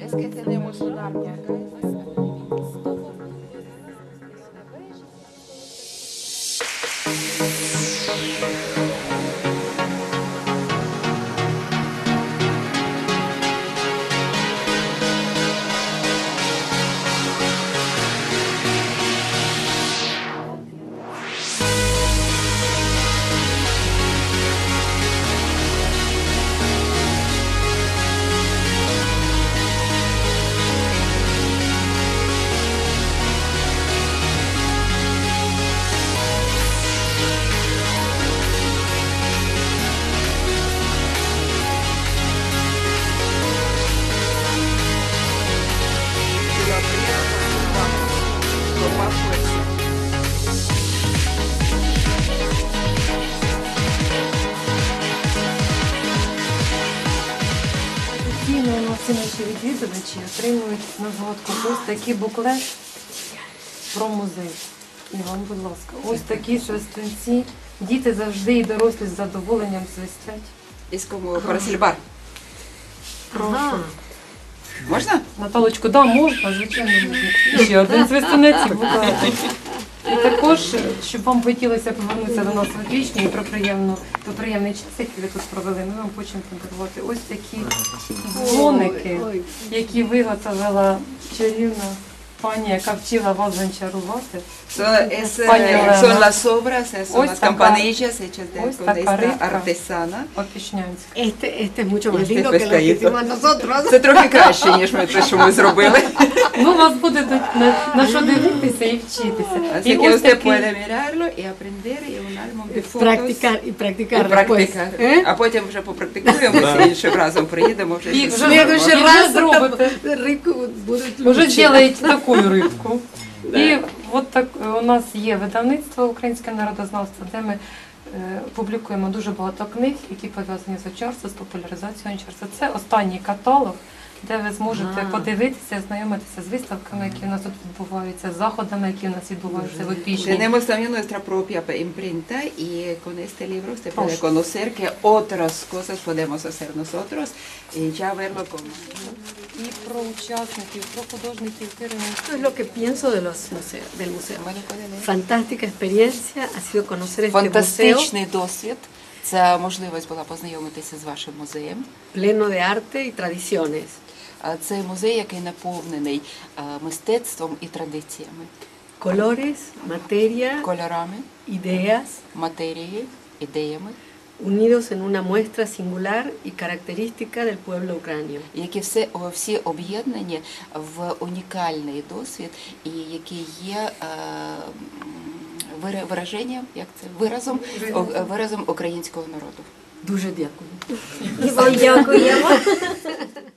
Es que tenemos una наші відвідувачі отримують на згадку ось такий буклет про музей. І вам, будь ласка, ось такі шерстинці. Діти завжди і дорослі з задоволенням свистять. Para silbar. Прошу. ¿Можно? Наталочку, да, можна, звичайно, можна. Ще один свистунець, будь ласка. І також, щоб вам хотілося повернутися до нас в вічні і про приємну, про приємний час, який ви тут провели, ми вам хочемо подарувати ось такі дзвоники, які виготовила чарівна пані, яка вчила вас eh, Elena. son las obras, son las campanillas hechas de, con esta artesana. Опішнянська. Este, este es mucho más lindo que lo que hicimos nosotros. Це трохи краще, ніж ми те, що ми зробили. Ну, у вас буде на, на що дивитися і вчитися. Así І que ось usted такий puede mirarlo y aprender y un álbum de fotos. Practicar y І practicar después. практика. ¿eh? А потім вже попрактикуємо, іншим разом приїдемо вже. І вже раз зробите. Уже зробите таку рибку. І от так е, у нас є видавництво Українське народознавство, де ми е, публікуємо дуже багато книг, які пов'язані з очарством, з популяризацією очарства. Це останній каталог, де ви зможете подивитися, знайомитися з виставками, які у нас тут відбуваються, з заходами, які у нас відбуваються в опішні. Tenemos también nuestra propia imprenta y con este libro usted puede conocer que otras cosas podemos hacer nosotros y ya verlo como... І про учасників, про художників керівників. Esto es lo que pienso de los museos, del museo. Bueno, puede leer. Fantástica experiencia ha sido conocer este museo Фантастичний досвід. Це можливість була познайомитися з вашим музеєм. pleno de arte y tradiciones. А Це музей, який наповнений а, мистецтвом і традиціями, Colores, materia, кольорами, ideas, матерією, ідеями, unidos en una muestra singular y característica del pueblo ucranio. які все, всі об'єднані в унікальний досвід, і які є е, вираженням, як це виразом, виразом українського народу. Дуже дякую. І вам дякуємо.